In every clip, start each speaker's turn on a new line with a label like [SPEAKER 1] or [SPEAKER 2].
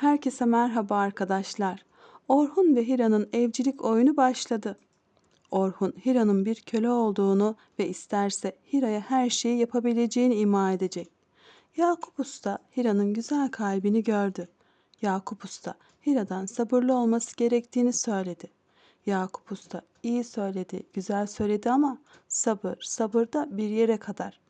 [SPEAKER 1] Herkese merhaba arkadaşlar. Orhun ve Hira'nın evcilik oyunu başladı. Orhun, Hira'nın bir köle olduğunu ve isterse Hira'ya her şeyi yapabileceğini ima edecek. Yakup Usta, Hira'nın güzel kalbini gördü. Yakup Usta, Hira'dan sabırlı olması gerektiğini söyledi. Yakup Usta, iyi söyledi, güzel söyledi ama sabır, sabır da bir yere kadar.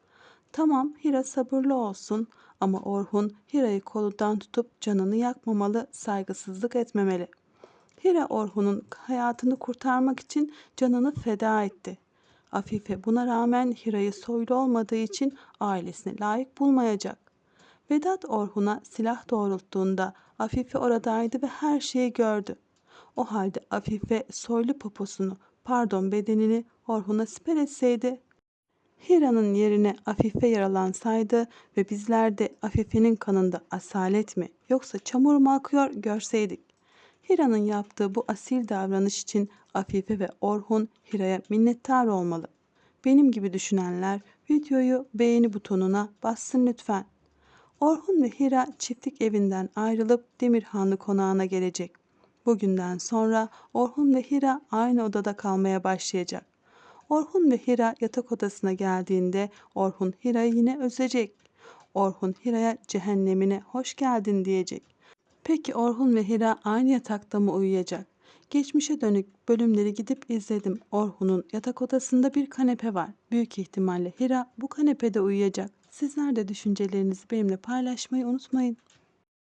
[SPEAKER 1] Tamam Hira sabırlı olsun ama Orhun Hira'yı kolundan tutup canını yakmamalı, saygısızlık etmemeli. Hira Orhun'un hayatını kurtarmak için canını feda etti. Afife buna rağmen Hira'yı soylu olmadığı için ailesine layık bulmayacak. Vedat Orhun'a silah doğrulttuğunda Afife oradaydı ve her şeyi gördü. O halde Afife soylu poposunu, pardon bedenini Orhun'a siper etseydi Hira'nın yerine Afife yaralansaydı ve bizler de Afife'nin kanında asalet mi yoksa çamur mu akıyor görseydik. Hira'nın yaptığı bu asil davranış için Afife ve Orhun Hira'ya minnettar olmalı. Benim gibi düşünenler videoyu beğeni butonuna bassın lütfen. Orhun ve Hira çiftlik evinden ayrılıp Demirhanlı konağına gelecek. Bugünden sonra Orhun ve Hira aynı odada kalmaya başlayacak. Orhun ve Hira yatak odasına geldiğinde Orhun Hira'yı yine özecek. Orhun Hira'ya cehennemine hoş geldin diyecek. Peki Orhun ve Hira aynı yatakta mı uyuyacak? Geçmişe dönük bölümleri gidip izledim. Orhun'un yatak odasında bir kanepe var. Büyük ihtimalle Hira bu kanepede uyuyacak. Sizler de düşüncelerinizi benimle paylaşmayı unutmayın.